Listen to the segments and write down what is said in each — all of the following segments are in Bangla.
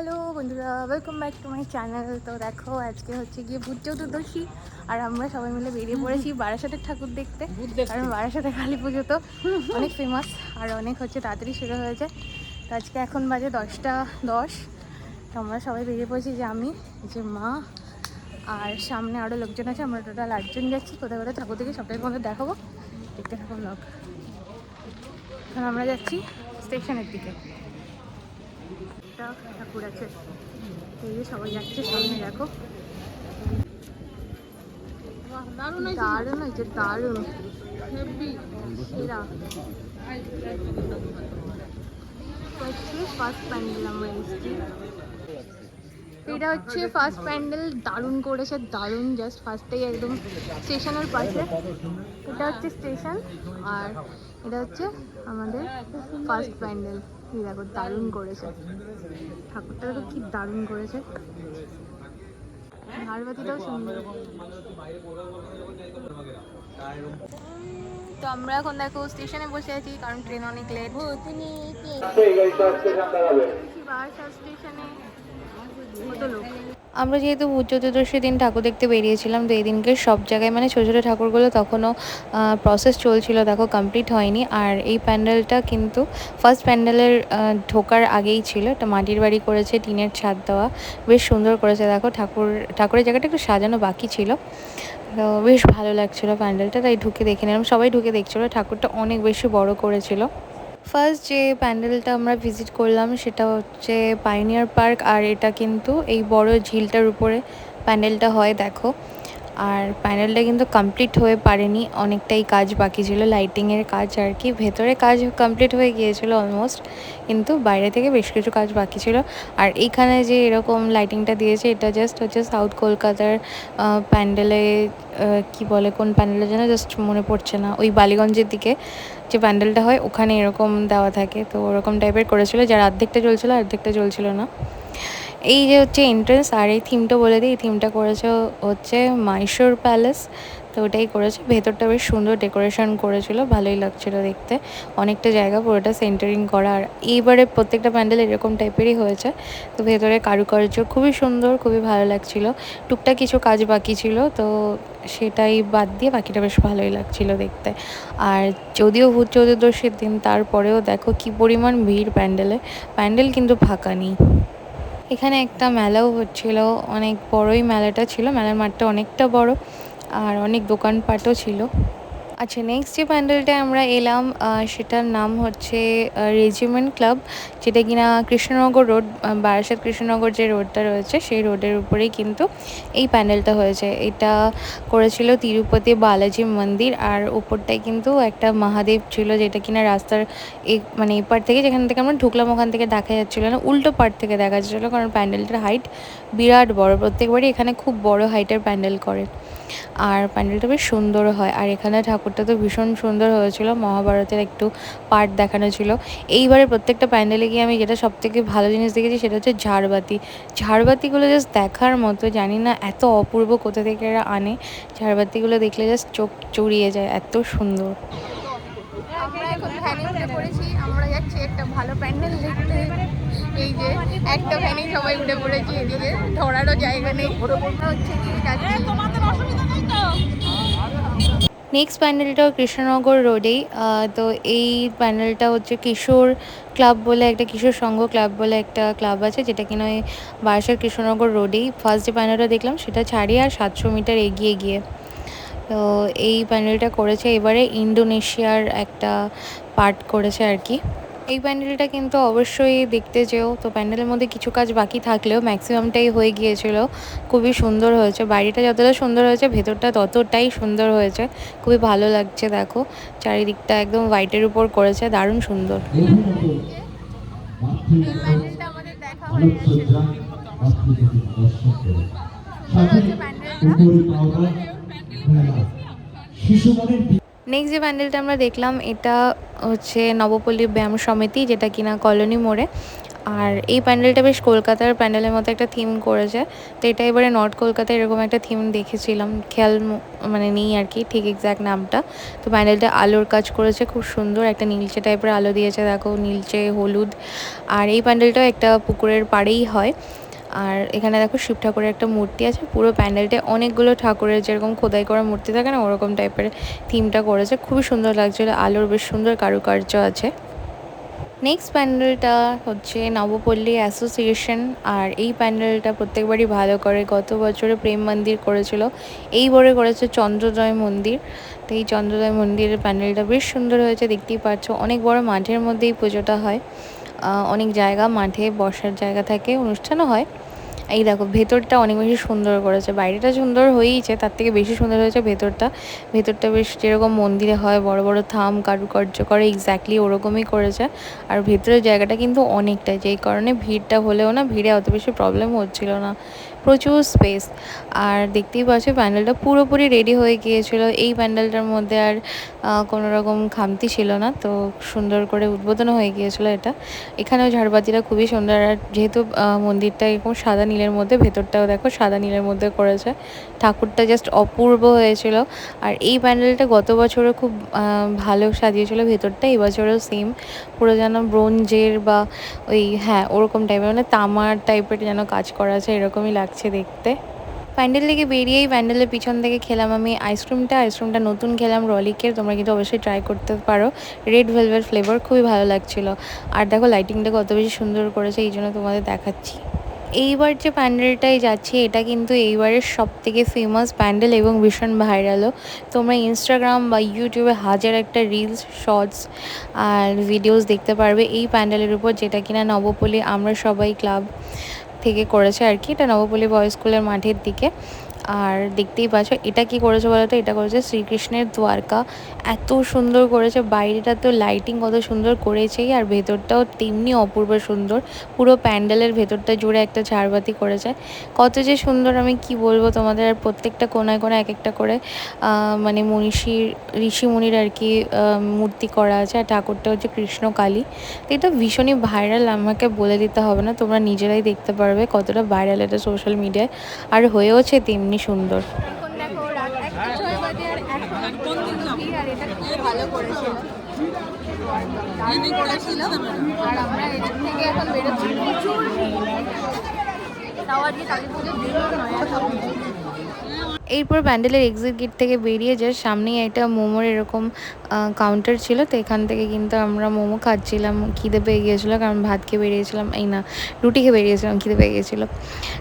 হ্যালো বন্ধুরা welcome back to my channel তো দেখো আজকে হচ্ছে গিয়ে ভূত চতুর্দশী আর আমরা সবাই মিলে বেরিয়ে পড়েছি বারাসাতের ঠাকুর দেখতে কারণ বারাসাতে কালী পুজো তো অনেক ফেমাস আর অনেক হচ্ছে তাড়াতাড়ি শুরু হয়েছে। তো আজকে এখন বাজে দশটা দশ তো আমরা সবাই বেরিয়ে পড়েছি যে আমি যে মা আর সামনে আরও লোকজন আছে আমরা টোটাল আটজন যাচ্ছি। কোথায় কোথায় ঠাকুর দেখে সবটাই তোমাদের দেখাবো। দেখতে থাকো ব্লগ এখন আমরা যাচ্ছি স্টেশনের দিকে। একটা ঠাকুর আছে। তো এই সবাই যাচ্ছে সামনে দেখো। দারুণ হয়েছে। দারুণ সেরা ফার্স্ট প্যান্ডেল আমরা এসেছি। এটা হচ্ছে ফার্স্ট প্যান্ডেল দারুণ করেছে দারুণ জাস্ট ফার্স্টেই একদম স্টেশনের পাশে। এটা হচ্ছে স্টেশন আর এটা হচ্ছে আমাদের ফার্স্ট প্যান্ডেল এই দেখো দারুণ করেছে। ঠাকুরটা দেখো কি দারুণ করেছে। ঝাড়বাতিটাও সুন্দর। তো আমরা এখন দেখো স্টেশনে বসে আছি কারণ ট্রেন অনেক লেট স্টেশনে কত লোক আমরা যেহেতু ভূত চতুর্দশীর দিন ঠাকুর দেখতে বেরিয়েছিলাম, তো এই দিনকে সব জায়গায় মানে ছোটো ছোটো ঠাকুরগুলো তখনও প্রসেস চলছিল, দেখো কমপ্লিট হয়নি। আর এই প্যান্ডেলটা কিন্তু ফার্স্ট প্যান্ডেলের ঢোকার আগেই ছিল। একটা মাটির বাড়ি করেছে, টিনের ছাদ দেওয়া। বেশ সুন্দর করেছে, দেখো ঠাকুর, ঠাকুরের জায়গাটা একটু সাজানো বাকি ছিল। তো বেশ ভালো লাগছিল প্যান্ডেলটা, তাই ঢুকে দেখে নিলাম। সবাই ঢুকে দেখছিলো, ঠাকুরটা অনেক বেশি বড় করেছিল। ফার্স্ট যে প্যান্ডেলটা আমরা ভিজিট করলাম সেটা হচ্ছে পাইনিয়ার পার্ক আর এটা কিন্তু এই বড় ঝিলটার উপরে প্যান্ডেলটা হয়, দেখো। আর প্যান্ডেলটা কিন্তু কমপ্লিট হয়ে পারেনি, অনেকটাই কাজ বাকি ছিল লাইটিংয়ের কাজ আর কি। ভেতরে কাজ কমপ্লিট হয়ে গিয়েছিল অলমোস্ট কিন্তু বাইরে থেকে বেশ কিছু কাজ বাকি ছিল। আর এইখানে যে এরকম লাইটিংটা দিয়েছে, এটা জাস্ট হচ্ছে সাউথ কলকাতার প্যান্ডেলে কি বলে, কোন প্যান্ডেলে যেন জাস্ট মনে পড়ছে না, ওই বালিগঞ্জের দিকে যে প্যান্ডেলটা হয়, ওখানে এরকম দেওয়া থাকে। তো ওরকম টাইপের করেছিল, যার অর্ধেকটা চলছিল অর্ধেকটা চলছিল না। এই যে হচ্ছে এন্ট্রেন্স আর এই থিমটা বলে দিই, এই থিমটা করেছে হচ্ছে মাইশোর প্যালেস তো ওটাই করেছে, ভেতরটা বেশ সুন্দর ডেকোরেশন করেছিল, ভালোই লাগছিল দেখতে। অনেকটা জায়গা পুরোটা সেন্টারিং করা, আর এইবারে প্রত্যেকটা প্যান্ডেল এরকম টাইপেরই হয়েছে। তো ভেতরে কারুকার্য খুবই সুন্দর, খুবই ভালো লাগছিল। টুকটাক কিছু কাজ বাকি ছিল, তো সেটাই বাদ দিয়ে বাকিটা বেশ ভালোই লাগছিল দেখতে। আর যদিও ভূত চতুর্দশীর দিন, তারপরেও দেখো কি পরিমাণ ভিড় প্যান্ডেলে। প্যান্ডেল কিন্তু ফাঁকা নেই। এখানে একটা মেলাও হচ্ছিল, অনেক বড়ই মেলাটা ছিল, মেলার মাঠটা অনেকটা বড়, আর অনেক দোকানপাটও ছিল। আচ্ছা নেক্সট যে প্যান্ডেলটায় আমরা এলাম সেটার নাম হচ্ছে রেজিমেন্ট ক্লাব যেটা কিনা কৃষ্ণনগর রোড বারাসাত কৃষ্ণনগর যে রোডটা রয়েছে, সেই রোডের উপরেই কিন্তু এই প্যান্ডেলটা হয়েছে। এটা করেছিল তিরুপতি বালাজি মন্দির, আর উপরটায় কিন্তু একটা মহাদেব ছিল, যেটা কিনা রাস্তার মানে এই পার থেকে যেখান থেকে আমরা ঢুকলাম, ওখান থেকে দেখা যাচ্ছিল না, উল্টো পার থেকে দেখা যাচ্ছিল, কারণ প্যান্ডেলটার হাইট বিরাট বড় প্রত্যেকবারই এখানে খুব বড় হাইটের প্যান্ডেল করে। আর প্যান্ডেলটা বেশ সুন্দর হয়, আর এখানে ঠাকুরটা তো ভীষণ সুন্দর হয়েছিল, মহাভারতের একটু পার্ট দেখানো ছিল। এইবারে প্রত্যেকটা প্যান্ডেলে গিয়ে আমি যেটা সব থেকে ভালো জিনিস দেখেছি সেটা হচ্ছে ঝাড়বাতি। ঝাড়বাতিগুলো জাস্ট দেখার মতো, জানি না এত অপূর্ব কোথা থেকে এরা আনে, ঝাড়বাতিগুলো দেখলে জাস্ট চোখ চড়িয়ে যায়, এত সুন্দর। আমরা যাচ্ছি একটা ভালো প্যান্ডেল দেখতে। এই যে, একটা ভ্যানে সবাই উঠে পড়েছি এদিকে, ধরারও জায়গা নেই। হচ্ছে নেক্সট প্যান্ডেলটাও কৃষ্ণনগর রোডেই তো এই প্যান্ডেলটা হচ্ছে কিশোর ক্লাব বলে একটা, কিশোর সংঘ ক্লাব বলে একটা ক্লাব আছে, যেটা কিনা ওই বারাসার কৃষ্ণনগর রোডেই। ফার্স্ট যে প্যান্ডেলটা দেখলাম, সেটা ছাড়িয়ে আর সাতশো মিটার এগিয়ে গিয়ে। তো এই প্যান্ডেলটা করেছে, এবারে ইন্দোনেশিয়ার একটা পার্ট করেছে আর কি। এই প্যান্ডেলটা কিন্তু অবশ্যই দেখতে যেও। তো প্যান্ডেলের মধ্যে কিছু কাজ বাকি থাকলেও ম্যাক্সিমামটাই হয়ে গিয়েছিল। খুবই সুন্দর হয়েছে। বাড়িটা যতটা সুন্দর হয়েছে, ভেতরটা ততটাই সুন্দর হয়েছে। খুবই ভালো লাগছে, দেখো। চারিদিকটা একদম হোয়াইটের উপর করেছে, দারুণ সুন্দর। নেক্সট যে প্যান্ডেলটা আমরা দেখলাম, এটা হচ্ছে নবপল্লী ব্যায়াম সমিতি, যেটা কিনা কলোনি মোড়ে। আর এই প্যান্ডেলটা বেশ কলকাতার প্যান্ডেলের মতো একটা থিম করেছে। তো এটা এবারে নর্থ কলকাতায় এরকম একটা থিম দেখেছিলাম। খেয়াল মানে নেই আর কি ঠিক এক্স্যাক্ট নামটা। তো প্যান্ডেলটা আলোর কাজ করেছে, খুব সুন্দর। একটা নীলচে টাইপের আলো দিয়েছে, দেখো নীলচে, হলুদ। আর এই প্যান্ডেলটাও একটা পুকুরের পাড়েই হয়। আর এখানে দেখো শিব ঠাকুরের একটা মূর্তি আছে, পুরো প্যান্ডেলটা অনেকগুলো ঠাকুরের যেরকম খোদাই করা মূর্তি থাকে না, ওরকম টাইপের থিমটা করেছে। খুবই সুন্দর লাগছিল, আলোর বেশ সুন্দর কারুকার্য আছে। নেক্সট প্যান্ডেলটা হচ্ছে নবপল্লী অ্যাসোসিয়েশন, আর এই প্যান্ডেলটা প্রত্যেকবারই ভালো করে গত বছরে প্রেম মন্দির করেছিল এইবারে করেছে চন্দ্রোদয় মন্দির। তো এই চন্দ্রোদয় মন্দিরের প্যান্ডেলটা বেশ সুন্দর হয়েছে, দেখতেই পাচ্ছ, অনেক বড় মাঠের মধ্যেই পুজোটা হয়। অনেক জায়গা মাঠে বসার জায়গা থাকে অনুষ্ঠানও হয়। এই দেখো, ভেতরটা অনেক বেশি সুন্দর করেছে। বাইরেটা সুন্দর হয়েইছে, তার থেকে বেশি সুন্দর হয়েছে ভেতরটা। ভেতরটা বেশ যেরকম মন্দিরে হয়, বড় বড় থাম, কারুকার্য করে এক্স্যাক্টলি ওরকমই করেছে। আর ভেতরের জায়গাটা কিন্তু অনেকটাই, যেই কারণে ভিড়টা হলেও না, ভিড়ে অত বেশি প্রবলেম হচ্ছিল না। প্রচুর স্পেস আর দেখতেই পাচ্ছ প্যান্ডেলটা পুরোপুরি রেডি হয়ে গিয়েছিল। এই প্যান্ডেলটার মধ্যে আর কোনো রকম খামতি ছিল না। তো সুন্দর করে উদ্বোধন হয়ে গিয়েছিল এটা। এখানেও ঝাড়বাতিটা খুবই সুন্দর। আর যেহেতু মন্দিরটা এরকম সাদা নীলের মধ্যে, ভেতরটাও দেখো সাদা নীলের মধ্যে করেছে। ঠাকুরটা জাস্ট অপূর্ব হয়েছিল। আর এই প্যান্ডেলটা গত বছরও খুব ভালো সাজিয়েছিল। ভেতরটা এই বছরও সেম পুরো যেন ব্রোঞ্জের বা ওই হ্যাঁ ওরকম টাইপের মানে তামার টাইপের যেন কাজ করা আছে, এরকমই লাগছে দেখতে। প্যান্ডেল থেকে বেরিয়েই প্যান্ডেলের পিছন থেকে খেলাম আমি আইসক্রিমটা আইসক্রিমটা নতুন খেলাম রলিকের, তোমরা কিন্তু অবশ্যই ট্রাই করতে পারো। রেড ভেলভেট ফ্লেভার খুবই ভালো লাগছিল। আর দেখো লাইটিংটা কত বেশি সুন্দর করেছে, এই জন্য তোমাদের দেখাচ্ছি। এইবার যে প্যান্ডেলটায় যাচ্ছি, এটা কিন্তু এইবারের সব থেকে ফেমাস প্যান্ডেল এবং ভীষণ ভাইরালও তোমরা ইনস্টাগ্রাম বা ইউটিউবে হাজার একটা রিলস শর্টস আর ভিডিওস দেখতে পারবে এই প্যান্ডেলের উপর, যেটা কিনা নবপল্লী আমরা সবাই ক্লাব থেকে করেছে আর কি। এটা নবপল্লী বয়স স্কুলের মাঠের দিকে। আর দেখতেই পাচ্ছ, এটা কি করেছে বলো তো? এটা করেছে শ্রীকৃষ্ণের দ্বারকা। এত সুন্দর করেছে বাইরেটা তো লাইটিং কত সুন্দর করেছেই আর ভেতরটাও তেমনি অপূর্ব সুন্দর। পুরো প্যান্ডেলের ভেতরটা জুড়ে একটা ঝাড়বাতি করেছে। কত যে সুন্দর, আমি কি বলব তোমাদের, আর প্রত্যেকটা কোনায় কোনায় এক একটা করে মানে মনীষীর ঋষি মুনির আর কি মূর্তি করা আছে আর ঠাকুরটা হচ্ছে কৃষ্ণ কালী। এটা ভীষণই ভাইরাল আমাকে বলে দিতে হবে না, তোমরা নিজেরাই দেখতে পারবে কতটা ভাইরাল এটা সোশ্যাল মিডিয়ায় আর হয়েওছে তেমনি সুন্দর। দারুণ করেছিল। আর আমরা এরপর প্যান্ডেলের এক্সিট গেট থেকে বেরিয়ে যায় সামনেই একটা মোমোর এরকম কাউন্টার ছিল। তো এখান থেকে কিন্তু আমরা মোমো খাচ্ছিলাম, খিদে পেয়ে গিয়েছিল, কারণ ভাত খেয়ে বেরিয়েছিলাম। এই না, রুটি খেয়ে বেরিয়েছিলাম, খিদে পেয়ে গিয়েছিল।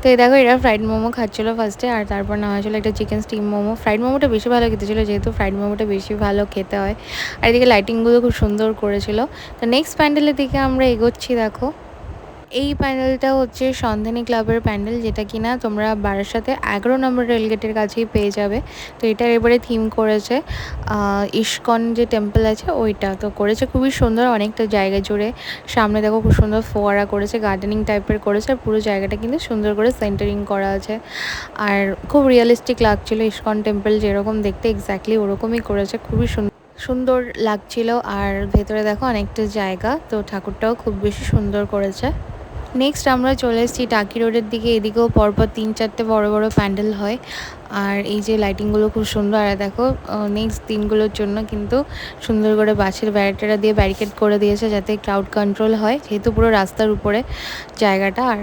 তো এই দেখো এরা ফ্রাইড মোমো খাচ্ছিলো ফার্স্টে আর তারপর নেওয়া হয়েছিলো একটা চিকেন স্টিম মোমো। ফ্রাইড মোমোটা বেশি ভালো খেতে ছিল, যেহেতু ফ্রাইড মোমোটা বেশি ভালো খেতে হয়। আর এদিকে লাইটিংগুলো খুব সুন্দর করেছিল। তো নেক্সট প্যান্ডেলের দিকে আমরা এগোচ্ছি, দেখো। এই প্যান্ডেলটা হচ্ছে সন্ধানী ক্লাবের প্যান্ডেল যেটা কিনা তোমরা বারাসাতে এগারো নম্বর রেলগেটের কাছেই পেয়ে যাবে। তো এটার এবারে থিম করেছে ইস্কন যে টেম্পল আছে ওইটা। তো করেছে খুবই সুন্দর, অনেকটা জায়গা জুড়ে। সামনে দেখো খুব সুন্দর ফোয়ারা করেছে গার্ডেনিং টাইপের করেছে, আর পুরো জায়গাটা কিন্তু সুন্দর করে সেন্টারিং করা আছে। আর খুব রিয়েলিস্টিক লাগছিল ইস্কন টেম্পল যেরকম দেখতে এক্স্যাক্টলি ওরকমই করেছে, খুবই সুন্দর সুন্দর লাগছিল। আর ভেতরে দেখো অনেকটা জায়গা, তো ঠাকুরটাও খুব বেশি সুন্দর করেছে। নেক্সট আমরা চলে এসেছি টাকি রোডের দিকে। এদিকেও পরপর তিন চারটে বড় বড় প্যান্ডেল হয়। আর এই যে লাইটিংগুলো খুব সুন্দর। আর দেখো নেক্সট দিনগুলোর জন্য কিন্তু সুন্দর করে বাসের ব্যারিকেডটা দিয়ে ব্যারিকেড করে দিয়েছে যাতে ক্রাউড কন্ট্রোল হয়, যেহেতু পুরো রাস্তার উপরে জায়গাটা। আর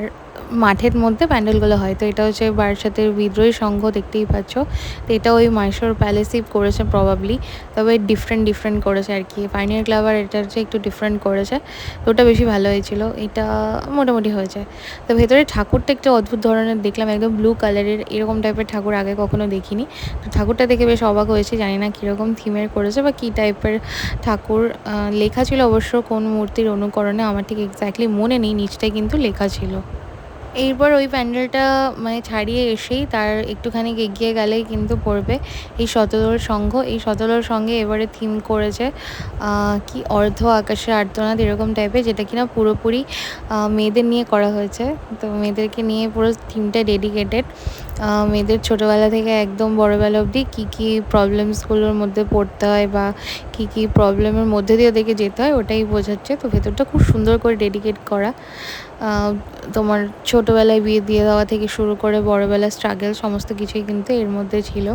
মাঠের মধ্যে প্যান্ডেলগুলো হয়। তো এটা হচ্ছে বারাসাতের বিদ্রোহী সংঘ দেখতেই পাচ্ছ। তো এটা ওই মাইশোর প্যালেসই করেছে প্রবাবলি তবে ডিফারেন্ট ডিফারেন্ট করেছে আর কি। পাইনিয়ার ক্লাব আর এটা হচ্ছে একটু ডিফারেন্ট করেছে। তো ওটা বেশি ভালো হয়েছিল। এটা মোটামুটি হয়েছে। তো ভেতরে ঠাকুরটা একটু অদ্ভুত ধরনের দেখলাম। একদম ব্লু কালারের এরকম টাইপের ঠাকুর আগে কখনো দেখিনি। তো ঠাকুরটা দেখে বেশ অবাক হয়েছে। জানি না কীরকম থিমের করেছে বা কী টাইপের ঠাকুর। লেখা ছিল অবশ্য কোন মূর্তির অনুকরণে। আমার ঠিক এক্স্যাক্টলি মনে নেই। নিচটায় কিন্তু লেখা ছিল। এরপর ওই প্যান্ডেলটা মানে ছাড়িয়ে এসেই তার একটুখানি এগিয়ে গেলেই কিন্তু পড়বে। এই শতদল সংঘ এই শতদল সঙ্গে এবারে থিম করেছে কি অর্ধ আকাশে আর্তনাদ এরকম টাইপের যেটা কিনা পুরোপুরি মেয়েদের নিয়ে করা হয়েছে। তো মেয়েদেরকে নিয়ে পুরো থিমটা ডেডিকেটেড মেয়েদের ছোটোবেলা থেকে একদম বড়োবেলা অবধি কী কী প্রবলেমসগুলোর মধ্যে পড়তে হয় বা কী কী প্রবলেমের মধ্যে দিয়ে ওদেরকে যেতে হয়, ওটাই বোঝাচ্ছে। তো ভেতরটা খুব সুন্দর করে ডেডিকেট করা। তোমার ছোটোবেলায় বিয়ে দিয়ে দেওয়া থেকে শুরু করে বড়োবেলার স্ট্রাগল সমস্ত কিছুই কিন্তু এর মধ্যে ছিল।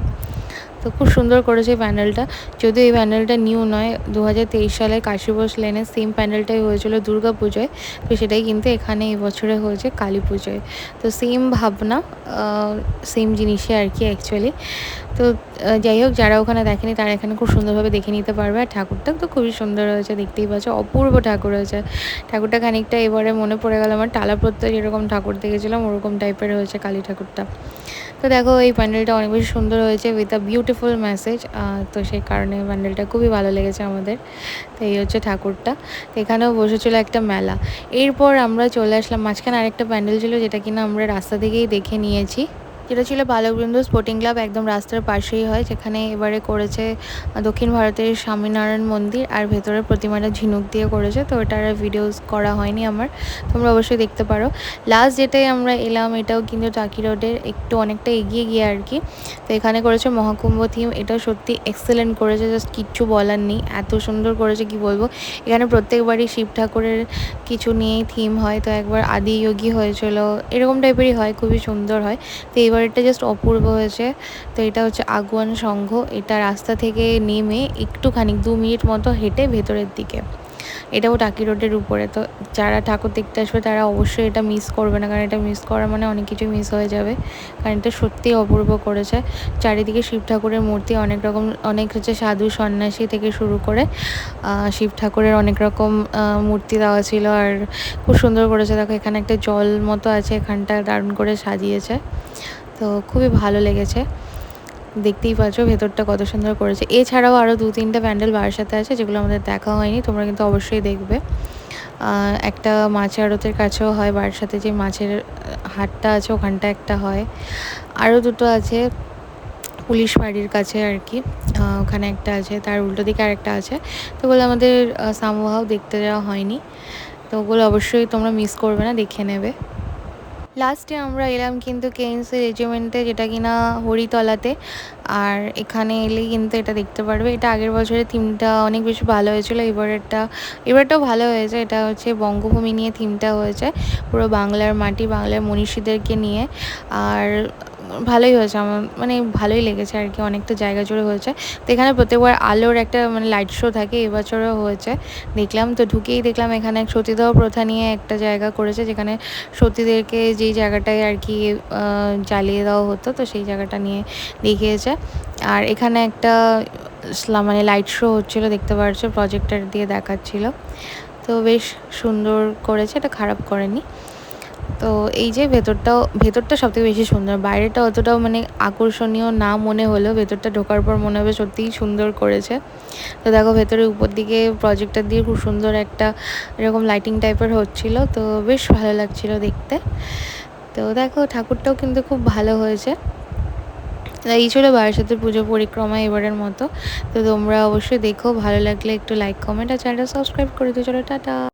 তো খুব সুন্দর করেছে প্যান্ডেলটা যদিও এই প্যান্ডেলটা নিউ নয় দু সালে কাশীবোস লেনে সেম প্যান্ডেলটাই হয়েছিল দুর্গা পুজোয়। তো সেটাই কিন্তু এখানে এই বছরে হয়েছে কালী পুজোয়। তো সেম ভাবনা সেম জিনিসে আর কি অ্যাকচুয়ালি তো যাই হোক, যারা ওখানে দেখেনি তারা এখানে খুব সুন্দরভাবে দেখে নিতে পারবে। আর ঠাকুরটা তো খুবই সুন্দর হয়েছে, দেখতেই পাচ্ছ। অপূর্ব ঠাকুর হয়েছে। ঠাকুরটা খানিকটা এবারে মনে পড়ে গেল আমার। টালা প্রত্যয় যেরকম ঠাকুর দেখেছিলাম, ওরকম টাইপের হয়েছে কালী ঠাকুরটা। তো দেখো, এই প্যান্ডেলটা অনেক বেশি সুন্দর হয়েছে উইথ আ বিউটিফুল মেসেজ তো সেই কারণে প্যান্ডেলটা খুবই ভালো লেগেছে আমাদের। তো এই হচ্ছে ঠাকুরটা। তো এখানেও বসেছিল একটা মেলা। এরপর আমরা চলে আসলাম, মাঝখানে আরেকটা প্যান্ডেল ছিল যেটা কিনা আমরা রাস্তা থেকেই দেখে নিয়েছি। যেটা ছিল বালকবৃন্দ স্পোর্টিং ক্লাব একদম রাস্তার পাশেই হয়, যেখানে এবারে করেছে দক্ষিণ ভারতের স্বামীনারায়ণ মন্দির আর ভেতরে প্রতিমাটা ঝিনুক দিয়ে করেছে, তো ওটার ভিডিওস করা হয়নি আমার, তোমরা অবশ্যই দেখতে পারো। লাস্ট যেটাই আমরা এলাম, এটাও কিন্তু টাকি রোডের একটু অনেকটা এগিয়ে গিয়ে আর কি, তো এখানে করেছে মহাকুম্ভ থিম এটাও সত্যি এক্সেলেন্ট করেছে জাস্ট কিচ্ছু বলার নেই, এত সুন্দর করেছে কি বলব? এখানে প্রত্যেকবারই শিব ঠাকুরের কিছু নিয়েই থিম হয়, তো একবার আদি যোগী হয়েছিল, এরকম টাইপেরই হয়, খুবই সুন্দর হয়, তো এবারটা জাস্ট অপূর্ব হয়েছে। তো এটা হচ্ছে আগুয়ান সংঘ। এটা রাস্তা থেকে নেমে একটুখানি দু মিনিট মতো হেঁটে ভেতরের দিকে। এটাও টাকি রোডের উপরে। তো যারা ঠাকুর দেখতে আসবে তারা অবশ্যই এটা মিস করবে না। কারণ এটা মিস করা মানে অনেক কিছু মিস হয়ে যাবে। কারণ এটা সত্যিই অপূর্ব করেছে। চারিদিকে শিব ঠাকুরের মূর্তি অনেক রকম, অনেক হচ্ছে সাধু সন্ন্যাসী থেকে শুরু করে শিব ঠাকুরের অনেক রকম মূর্তি দেওয়া ছিল। আর খুব সুন্দর করেছে। দেখো এখানে একটা জল মতো আছে। এখানটা দারুণ করে সাজিয়েছে। তো খুবই ভালো লেগেছে। দেখতেই পাচ্ছ ভেতরটা কত সুন্দর করেছে। এছাড়াও আরও দু তিনটে প্যান্ডেল সাথে আছে, যেগুলো আমাদের দেখা হয়নি, তোমরা কিন্তু অবশ্যই দেখবে। একটা মাছের আড়তের কাছেও হয় সাথে যে মাছের হাটটা আছে, ওখানটা একটা হয়। আরও দুটো আছে, পুলিশ বাড়ির কাছে আর কি। ওখানে একটা আছে, তার উল্টো দিকে আরেকটা আছে। তো ওগুলো আমাদের সামহাও দেখতে যাওয়া হয়নি। তো ওগুলো অবশ্যই তোমরা মিস করবে না, দেখে নেবে। লাস্টে আমরা এলাম কিন্তু কেএনসি রেজিমেন্টে যেটা কিনা হরিতলাতে। আর এখানে এলে কিন্তু এটা দেখতে পারবে। এটা আগের বছরের থিমটা অনেক বেশি ভালো হয়েছিল। এবারেরটা এবারটাও ভালো হয়েছে। এটা হচ্ছে বঙ্গভূমি নিয়ে থিমটা হয়েছে। পুরো বাংলার মাটি, বাংলার মনীষীদেরকে নিয়ে। আর ভালোই হয়েছে, আমার মানে ভালোই লেগেছে আর কি, অনেকটা জায়গা জুড়ে হয়েছে। তো এখানে প্রত্যেকবার আলোর একটা মানে লাইট শো থাকে, এবছরও হয়েছে। দেখলাম, তো ঢুকেই দেখলাম এখানে এক সতীদাহ প্রথা নিয়ে একটা জায়গা করেছে, যেখানে সতীদেরকে যেই জায়গাটায় আর কি জ্বালিয়ে দেওয়া হতো, তো সেই জায়গাটা নিয়ে দেখিয়েছে। আর এখানে একটা মানে লাইট শো হচ্ছিল, দেখতে পাচ্ছ প্রজেক্টার দিয়ে দেখাচ্ছিল। তো বেশ সুন্দর করেছে, এটা খারাপ করেনি। তো এই যে ভেতরটাও, ভেতরটা সবথেকে বেশি সুন্দর। বাইরেটা অতটাও মানে আকর্ষণীয় না মনে হলেও ভেতরটা ঢোকার পর মনে হবে সত্যিই সুন্দর করেছে। তো দেখো ভেতরে উপর দিকে প্রজেক্টর দিয়ে খুব সুন্দর একটা এরকম লাইটিং টাইপের হচ্ছিল। তো বেশ ভালো লাগছিল দেখতে। তো দেখো ঠাকুরটাও কিন্তু খুব ভালো হয়েছে। এই ছিল বারাসাতের পুজো পরিক্রমা এবারের মতো। তো তোমরা অবশ্যই দেখো, ভালো লাগলে একটু লাইক কমেন্ট আর চ্যানেলটা সাবস্ক্রাইব করে দিও। চলো, টাটা।